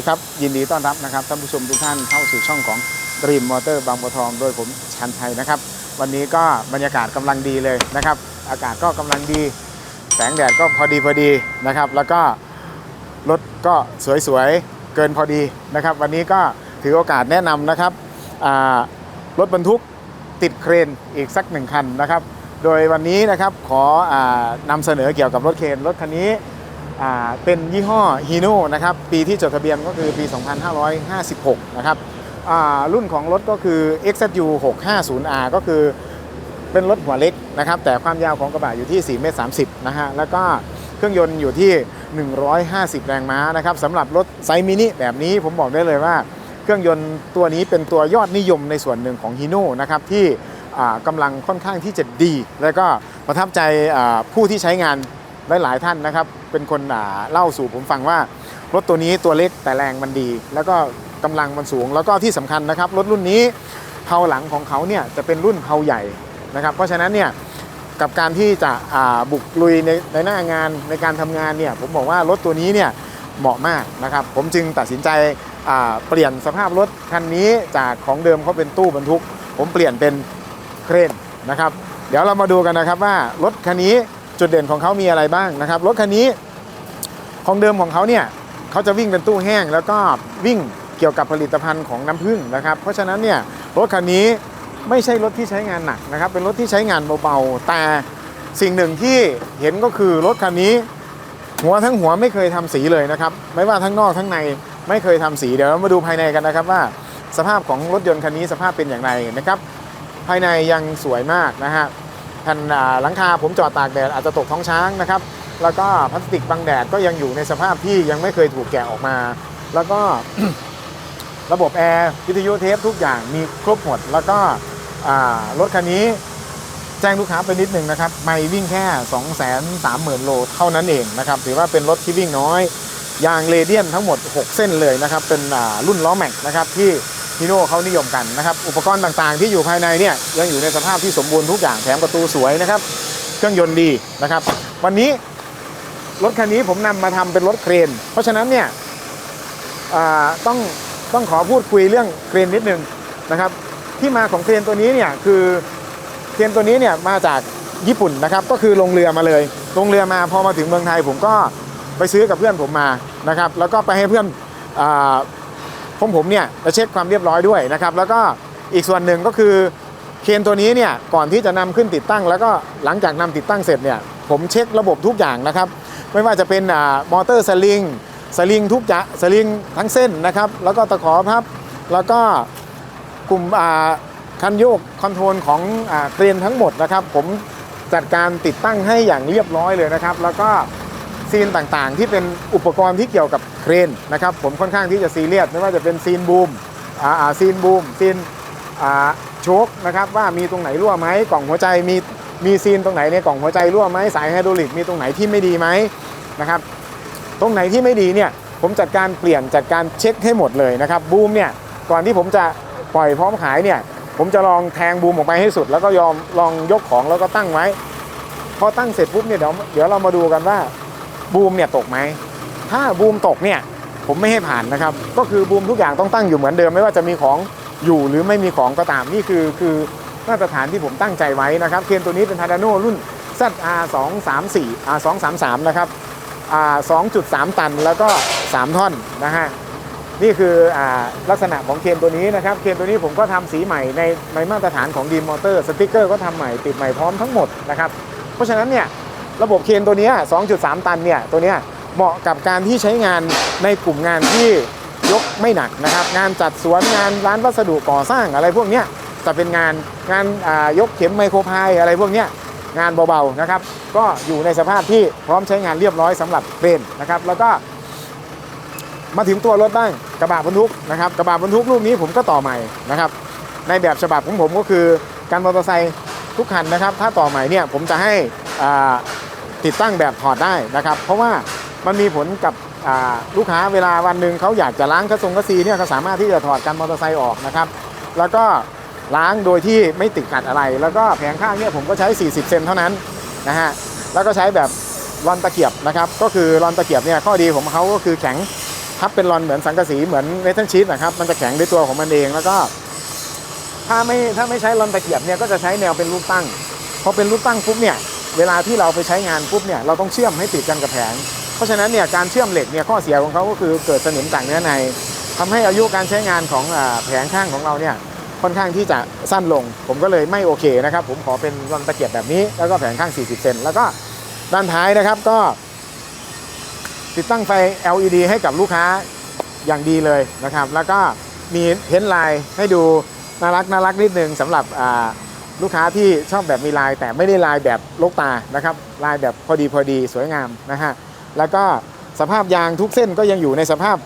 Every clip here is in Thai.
ดีครับ ยินดีต้อนรับนะครับท่านผู้ชมทุกท่านเข้าสู่ช่องของ Dream Motor บางบัวทองโดยผมชันชัยนะครับ วันนี้ก็บรรยากาศกำลังดีเลยนะครับ อากาศก็กำลังดี แสงแดดก็พอดีพอดีนะครับ แล้วก็รถก็สวยๆ เกินพอดีนะครับ วันนี้ก็ถือโอกาสแนะนำนะครับรถบรรทุกติดเครนอีกสักหนึ่งคันนะครับ โดยวันนี้นะครับขออนำเสนอเกี่ยวกับรถเครนรถคันนี้ เป็นยี่ห้อฮีโน่นะครับปีที่จดทะเบียนก็คือปี 2556 นะครับรุ่นของรถก็คือ XZU 650R ก็คือเป็นรถหัวเล็กนะครับแต่ความยาวของกระบะอยู่ที่4เมตร30นะฮะแล้วก็เครื่องยนต์อยู่ที่ 150 แรงม้านะครับสำหรับรถไซมินิแบบนี้ผมบอกได้เลยว่า เครื่องยนต์ตัวนี้เป็นตัวยอดนิยมในส่วนหนึ่งของฮีโน่นะครับที่กำลังค่อนข้างที่จะดี แล้วก็ประทับใจผู้ที่ใช้งาน หลายๆท่านนะครับ เป็นคนอ่าเล่าสู่ผมฟังว่ารถตัวนี้ตัวเล็กแต่แรงมันดี แล้วก็กำลังมันสูง แล้วก็ที่สำคัญนะครับ รถรุ่นนี้เพาหลังของเขาเนี่ยจะเป็นรุ่นเพาใหญ่นะครับ เพราะฉะนั้นเนี่ยกับการที่จะบุกลุยในในหน้างานในการทำงานเนี่ยผมบอกว่ารถตัวนี้เนี่ยเหมาะมากนะครับ ผมจึงตัดสินใจเปลี่ยนสภาพรถคันนี้จากของเดิมเขาเป็นตู้บรรทุก ผมเปลี่ยนเป็นเครนนะครับ เดี๋ยวเรามาดูกันนะครับว่ารถคันนี้ จุดเด่นของเขามีอะไรบ้างนะครับรถคันนี้ของเดิมของเขาเนี่ยเขาจะวิ่งเป็นตู้แห้ง แล้วก็วิ่งเกี่ยวกับผลิตภัณฑ์ของน้ำผึ้งนะครับ เพราะฉะนั้นเนี่ยรถคันนี้ไม่ใช่รถที่ใช้งานหนักนะครับ เป็นรถที่ใช้งานเบาๆ แต่สิ่งหนึ่งที่เห็นก็คือรถคันนี้ หัวทั้งหัวไม่เคยทำสีเลยนะครับ ไม่ว่าทั้งนอกทั้งในไม่เคยทำสีเดี๋ยวมาดูภายในกันนะครับว่า สภาพของรถยนต์คันนี้สภาพเป็นอย่างไรนะครับ ภายในยังสวยมากนะฮะ แผ่นหลังคาผมจอดตากแดดอาจจะตกท้องช้างนะครับ แล้วก็พลาสติกบังแดดก็ยังอยู่ในสภาพที่ยังไม่เคยถูกแกะออกมา แล้วก็ระบบแอร์วิทยุเทปทุกอย่างมีครบหมด แล้วก็รถคันนี้แจ้งลูกค้าไปนิดนึงนะครับไม่วิ่งแค่ 2 3 0 0 0 0 โลเท่านั้นเองนะครับ ถือว่าเป็นรถที่วิ่งน้อย ยางเรเดียนทั้งหมด 6 เส้นเลยนะครับ เป็นรุ่นล้อแม็กนะครับที่ ฮีโน่เขานิยมกันนะครับ อุปกรณ์ต่างๆ ที่อยู่ภายในเนี่ยยังอยู่ในสภาพที่สมบูรณ์ทุกอย่างแถมประตูสวยนะครับ เครื่องยนต์ดีนะครับ วันนี้รถคันนี้ผมนำมาทำเป็นรถเครน เพราะฉะนั้นเนี่ยต้องต้องขอพูดคุยเรื่องเครนนิดนึงนะครับ ที่มาของเครนตัวนี้เนี่ยคือเครนตัวนี้เนี่ยมาจากญี่ปุ่นนะครับ ก็คือลงเรือมาเลย ลงเรือมาพอมาถึงเมืองไทยผมก็ไปซื้อกับเพื่อนผมมานะครับ แล้วก็ไปให้เพื่อน อาผมผมเนี่ยไปเช็คความเรียบร้อยด้วยนะครับแล้วก็อีกส่วนหนึ่งก็คือเคนตัวนี้เนี่ยก่อนที่จะนำขึ้นติดตั้ง แล้วก็หลังจากนำติดตั้งเสร็จเนี่ยผมเช็คระบบทุกอย่างนะครับ ไม่ว่าจะเป็นอามอเตอร์สลิงสลิงทุกจะสลิงทั้งเส้นนะครับ แล้วก็ตะขอพับ แล้วก็กลุ่มอ่าคันโยกคอนโทรลของอ่าเครนทั้งหมดนะครับ ผมจัดการติดตั้งให้อย่างเรียบร้อยเลยนะครับ แล้วก็ ซีนต่างๆ ที่เป็นอุปกรณ์ที่เกี่ยวกับเครนนะครับผมค่อนข้างที่จะซีเรียสไม่ว่าจะเป็นซีนบูมอาซีนบูมซีนโชคนะครับว่ามีตรงไหนรั่วไหมกล่องหัวใจมีมีซีนตรงไหนในกล่องหัวใจรั่วไหมสายไฮดรอลิกมีตรงไหนที่ไม่ดีไหมนะครับตรงไหนที่ไม่ดีเนี่ยผมจัดการเปลี่ยนจัดการเช็คให้หมดเลยนะครับบูมเนี่ยก่อนที่ผมจะปล่อยพร้อมขายเนี่ยผมจะลองแทงบูมออกไปให้สุด แล้วก็ยอมลองยกของแล้วก็ตั้งไว้ พอตั้งเสร็จปุ๊บเนี่ยเดี๋ยวเดี๋ยวเรามาดูกันว่า บูมเนี่ยตกไหมถ้าบูมตกเนี่ยผมไม่ให้ผ่านนะครับ ก็คือบูมทุกอย่างต้องตั้งอยู่เหมือนเดิมไม่ว่าจะมีของอยู่หรือไม่มีของก็ตามนี่คือคือมาตรฐานที่ผมตั้งใจไว้นะครับเคนตัวนี้เป็นทาดาโน่รุ่น ZR 2 3 4 R 2 3 3นะครับอ่า2.3 ตันแล้วก็ 3 ท่อนนะฮะนี่คืออลักษณะของเคนตัวนี้นะครับเคนตัวนี้ผมก็ทำสีใหม่ในในมาตรฐานของดีมอเตอร์สติกเกอร์ก็ทำใหม่ติดใหม่พร้อมทั้งหมดนะครับเพราะฉะนั้นเนี่ย ระบบเคนตัวนี้ 2.3 ตันเนี่ยตัวนี้เหมาะกับการที่ใช้งานในกลุ่มงานที่ยกไม่หนักนะครับ งานจัดสวนงานร้านวัสดุก่อสร้างอะไรพวกนี้จะเป็นงานงานยกเข็มไมโครพายอะไรพวกนี้งานเบาๆนะครับ ก็อยู่ในสภาพที่พร้อมใช้งานเรียบร้อยสำหรับเครนนะครับ แล้วก็ มาถึงตัวรถบ้างกระบะบรรทุกนะครับกระบะบรรทุกรูปนี้ผมก็ต่อใหม่นะครับ ในแบบฉบับของผมก็คือการมอเตอร์ไซค์ทุกคันนะครับ ถ้าต่อใหม่เนี่ยผมจะให้อ่า ติดตั้งแบบถอดได้นะครับ เพราะว่ามันมีผลกับลูกค้าเวลาวันหนึ่งเขาอยากจะล้างกระทรงกระซีเนี่ยเขาสามารถที่จะถอดการมอเตอร์ไซค์ออกนะครับ แล้วก็ล้างโดยที่ไม่ติดขัดอะไร แล้วก็แผงข้างเนี่ยผมก็ใช้ 40 เซนเท่านั้นนะฮะแล้วก็ใช้แบบรอนตะเกียบนะครับ ก็คือรอนตะเกียบเนี่ยข้อดีของเขาก็คือแข็งพับเป็นรอนเหมือนสังกะสีเหมือนเมทัลชีตนะครับมันจะแข็งด้วยตัวของมันเองแล้วก็ ถ้าไม่ถ้าไม่ใช้รอนตะเกียบเนี่ยก็จะใช้แนวเป็นรูปตั้งพอเป็นรูปตั้งปุ๊บเนี่ย เวลาที่เราไปใช้งานปุ๊บเนี่ยเราต้องเชื่อมให้ติดกันกับแผง เพราะฉะนั้นเนี่ยการเชื่อมเหล็กเนี่ยข้อเสียของเขาก็คือเกิดสนิมจากเนื้อในทำให้อายุการใช้งานของอแผงข้างของเราเนี่ยค่อนข้างที่จะสั้นลง ผมก็เลยไม่โอเคนะครับ ผมขอเป็นรอนตะเกียบแบบนี้ แล้วก็แผงข้าง 40 เซนแล้วก็ด้านท้ายนะครับก็ ติดตั้งไฟ LED ให้กับลูกค้าอย่างดีเลยนะครับ แล้วก็มีเพ้นท์ลายให้ดูน่ารักน่ารักนิดนึงสำหรับอ่า ลูกค้าที่ชอบแบบมีลาย แต่ไม่ได้ลายแบบลกตานะครับ ลายแบบพอดีพอดีสวยงามนะฮะแล้วก็สภาพยางทุกเส้นก็ยังอยู่ในสภาพ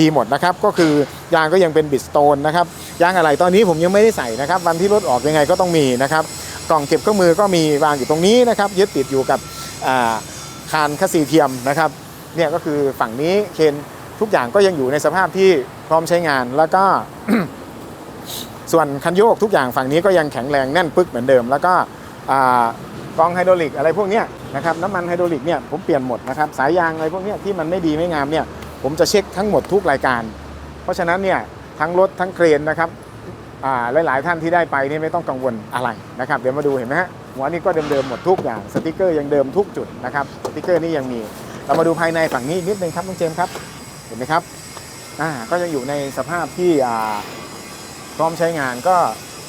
ดีหมดนะครับ ก็คือยางก็ยังเป็นบิดสโตนนะครับยางอะไรตอนนี้ผมยังไม่ได้ใส่นะครับ วันที่รถออกยังไงก็ต้องมีนะครับกล่องเก็บเครื่องมือก็มีวางอยู่ตรงนี้นะครับยึดติดอยู่กับาคานคัสซีเทียมนะครับเนี่ยก็คือฝั่งนี้เคนทุกอย่างก็ยังอยู่ในสภาพที่พร้อมใช้งานแล้วก็ ส่วนคันโยกทุกอย่างฝั่งนี้ก็ยังแข็งแรงแน่นปึ๊กเหมือนเดิม แล้วก็กองไฮดรอลิกอะไรพวกนี้นะครับน้ำมันไฮดรอลิกเนี่ยผมเปลี่ยนหมดนะครับสายยางอะไรพวกนี้ที่มันไม่ดีไม่งามเนี่ยผมจะเช็คทั้งหมดทุกรายการ เพราะฉะนั้นเนี่ยทั้งรถทั้งเครนนะครับอ่าหลาย ๆ ท่านที่ได้ไปนี่ไม่ต้องกังวลอะไรนะครับเดี๋ยวมาดูเห็นไหมฮะหัวนี่ก็เดิม ๆ หมดทุกอย่างสติกเกอร์ยังเดิมทุกจุดนะครับสติกเกอร์นี่ยังมี เรามาดูภายในฝั่งนี้นิดนึงครับน้องเจมส์ครับ เห็นไหมครับอ่าก็ยังอยู่ในสภาพที่อ่า พร้อมใช้งานก็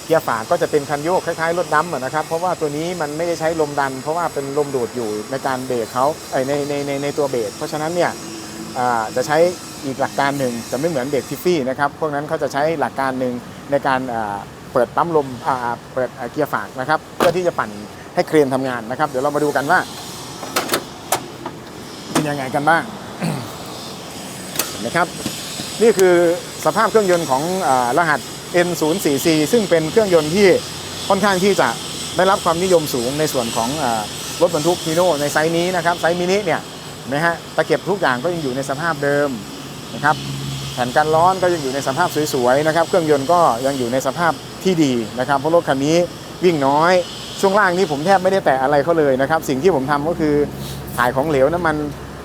เกียร์ฝาก็จะเป็นคันโยกคล้ายๆรถดำอะนะครับ เพราะว่าตัวนี้มันไม่ได้ใช้ลมดัน เพราะว่าเป็นลมดูดอยู่ในการเบรกเขาในในในในตัวเบรกเพราะฉะนั้นเนี่ยจะใช้อีกหลักการหนึ่งจะไม่เหมือนเบรกทิฟฟี่นะครับพวกนั้นเขาจะใช้หลักการหนึ่งในการเปิดปั๊มลมเปิดเกียร์ฝากนะครับ เพื่อที่จะปั่นให้เครนทำงานนะครับ เดี๋ยวเรามาดูกันว่าเป็นยังไงกันบ้างนะครับ นี่คือสภาพเครื่องยนต์ของอรหัส N04C ซึ่งเป็นเครื่องยนต์ที่ค่อนข้างที่จะได้รับความนิยมสูงในส่วนของอรถบรรทุกฮีโน่ในไซส์นี้นะครับไซส์มินิเนี่ยนไหมฮะตะเก็บทุกอย่างก็ยังอยู่ในสภาพเดิมนะครับแผ่นกันร้อนก็ยังอยู่ในสภาพสวยๆนะครับเครื่องยนต์ก็ยังอยู่ในสภาพที่ดีนะครับเพราะรถคันนี้วิ่งน้อย ช่วงล่างนี้ผมแทบไม่ได้แตะอะไรเขาเลยนะครับสิ่งที่ผมทำก็คือถ่ายของเหลวน้ำมัน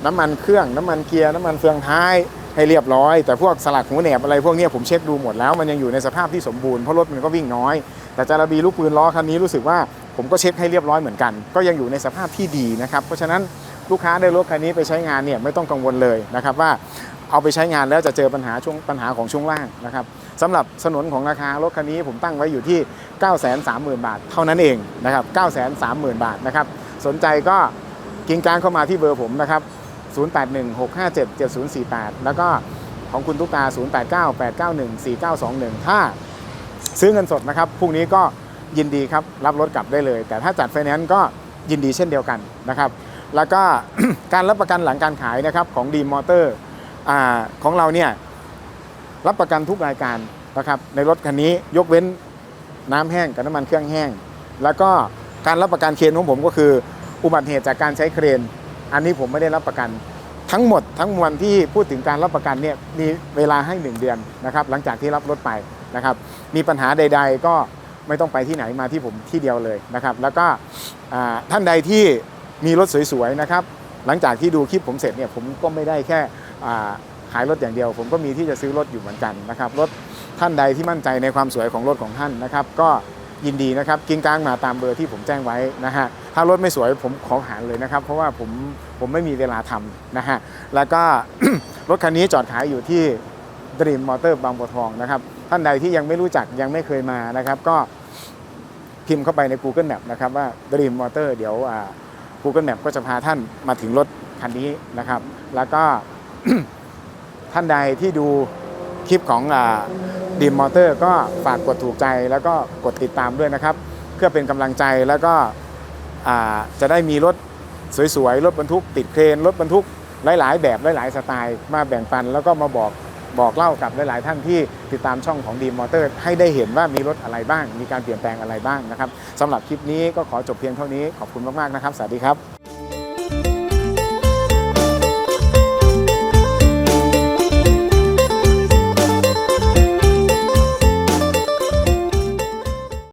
น้ำมันเครื่องน้ำมันเกียร์น้ำมันเฟืองท้าย ให้เรียบร้อย แต่พวกสลักหูแหนบอะไรพวกนี้ผมเช็คดูหมดแล้วมันยังอยู่ในสภาพที่สมบูรณ์เพราะรถมันก็วิ่งน้อย แต่จาระบีลูกปืนล้อคันนี้รู้สึกว่าผมก็เช็คให้เรียบร้อยเหมือนกัน ก็ยังอยู่ในสภาพที่ดีนะครับเพราะฉะนั้นลูกค้าได้รถคันนี้ไปใช้งานเนี่ยไม่ต้องกังวลเลยนะครับว่าเอาไปใช้งานแล้วจะเจอปัญหาช่วงปัญหาของช่วงล่างนะครับสำหรับสนนของราคารถคันนี้ผมตั้งไว้อยู่ที่ 930,000 บาท เท่านั้นเองนะครับ930,000 บาทนะครับสนใจก็กิงกลางเข้ามาที่เบอร์ผมนะครับ 0816577048 แล้วก็ของคุณตุ๊กตา 0898914921 ถ้าซื้อเงินสดนะครับพรุ่งนี้ก็ยินดีครับรับรถกลับได้เลย แต่ถ้าจัดไฟแนนซ์ก็ยินดีเช่นเดียวกันนะครับ แล้วก็การรับประกันหลังการขายนะครับของดีมอเตอร์ของเราเนี่ยรับประกันทุกรายการนะครับในรถคันนี้ยกเว้นน้ำแห้งกับน้ำมันเครื่องแห้ง แล้วก็การรับประกันเครนของผมก็คือ อุบัติเหตุจากการใช้เครน อันนี้ผมไม่ได้รับประกัน ทั้งหมดทั้งมวลที่พูดถึงการรับประกันเนี่ยมีเวลาให้ 1 เดือนนะครับหลังจากที่รับรถไปนะครับมีปัญหาใด ๆ ก็ไม่ต้องไปที่ไหนมาที่ผมที่เดียวเลยนะครับแล้วก็ท่านใดที่มีรถสวยๆนะครับหลังจากที่ดูคลิปผมเสร็จเนี่ยผมก็ไม่ได้แค่ขายรถอย่างเดียว ผมก็มีที่จะซื้อรถอยู่เหมือนกันนะครับรถท่านใดที่มั่นใจในความสวยของรถของท่านนะครับ ก็ ยินดีนะครับกินกลางมาตามเบอร์ที่ผมแจ้งไว้นะฮะถ้ารถไม่สวยผมขอหารเลยนะครับ เพราะว่าผมผมไม่มีเวลาทำนะฮะแล้วก็รถคันนี้จอดขายอยู่ที่ Dream Motor บางบัวทองนะครับท่านใดที่ยังไม่รู้จักยังไม่เคยมานะครับ ก็พิมพ์เข้าไปใน Google Map นะครับว่า Dream Motor เดี๋ยวอ่า Google Map ก็จะพาท่านมาถึงรถคันนี้นะครับ แล้วก็ท่านใดที่ดูคลิปของ ดีมมอเตอร์ก็ฝากกดถูกใจแล้วก็กดติดตามด้วยนะครับ เพื่อเป็นกำลังใจแล้วก็จะได้มีรถสวยๆ รถบรรทุกติดเครน รถบรรทุกหลาย ๆ แบบหลายๆ สไตล์มาแบ่งปัน แล้วก็มาบอกบอกเล่ากับหลาย ๆ ท่านที่ติดตามช่องของดีมมอเตอร์ ให้ได้เห็นว่ามีรถอะไรบ้าง มีการเปลี่ยนแปลงอะไรบ้างนะครับสำหรับคลิปนี้ก็ขอจบเพียงเท่านี้ขอบคุณมากๆนะครับ สวัสดีครับ